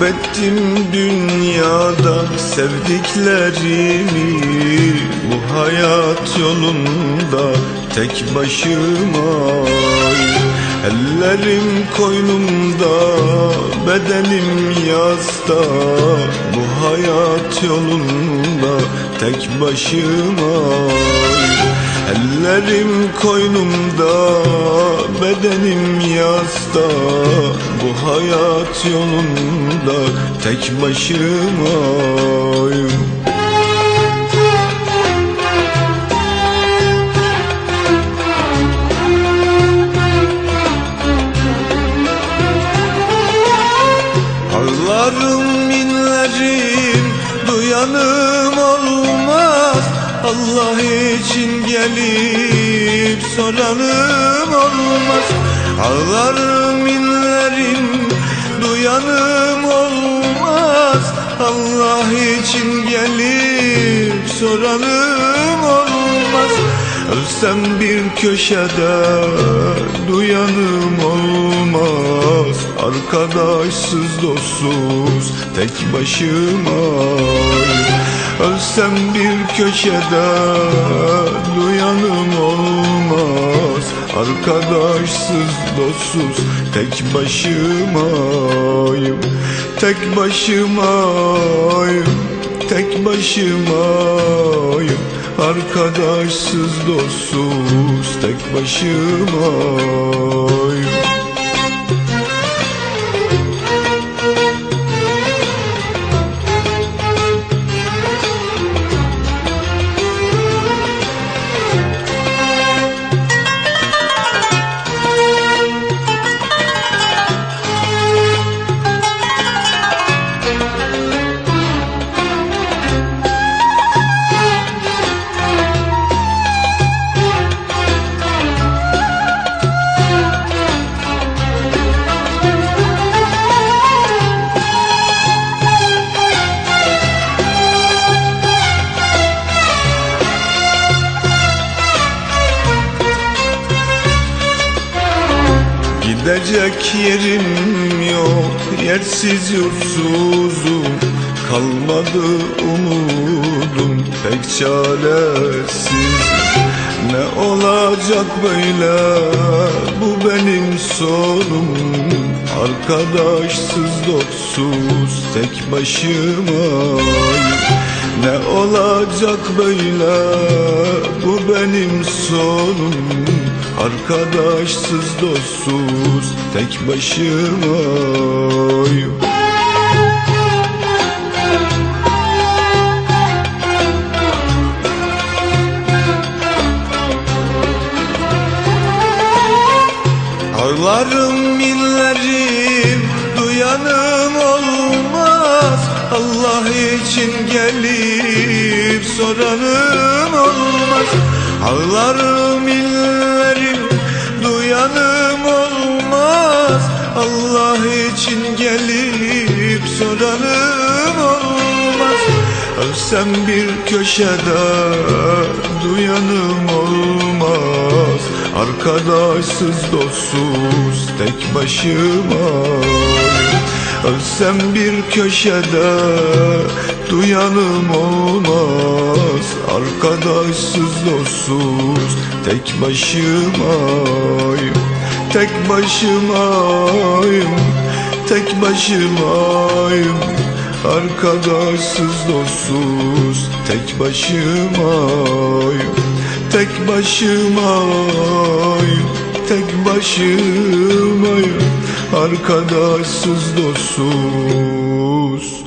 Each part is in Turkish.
Kaybettim dünyada sevdiklerimi. Bu hayat yolunda tek başıma. Ellerim koynumda bedenim yasta Bu hayat yolunda tek başıma. Ellerim koynumda bedenim yasta Bu hayat yolunda tek başımayım Ağlarım inlerim duyanım olmaz. Allah için gelip soranım olmaz Ağlarım inlerim duyanım olmaz. Allah için gelip soranım olmaz. Ölsem bir köşede duyanım olmaz. Arkadaşsız dostsuz tek başıma. Ölsem bir köşede duyanım Arkadaşsız dostsuz tek başımayım. Tek başımayım Tek başımayım. Arkadaşsız dostsuz tek başımayım Gidecek yerim yok Yersiz yursuzum. Kalmadı umudum Pek çaresiz. Ne olacak böyle? Bu benim sorunum Arkadaşsız dostsuz Tek başımayım Ne olacak böyle? Bu benim sorunum Arkadaşsız dostsuz tek başımayım. Ağlarım inlerim duyanım olmaz. Allah için gelip soranım olmaz. Ağlarım inlerim duyanım olmaz Allah için gelip soranım olmaz. Ölsem bir köşede duyanım olmaz. Arkadaşsız dostsuz tek başıma. Ölsem bir köşede duyanım olmaz Arkadaşsız dostsuz. Tek başımayım Tek başımayım Tek başımayım. Arkadaşsız dostsuz. Tek başımayım Tek başımayım Tek başımayım. Arkadaşsız dostsuz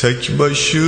Tek başı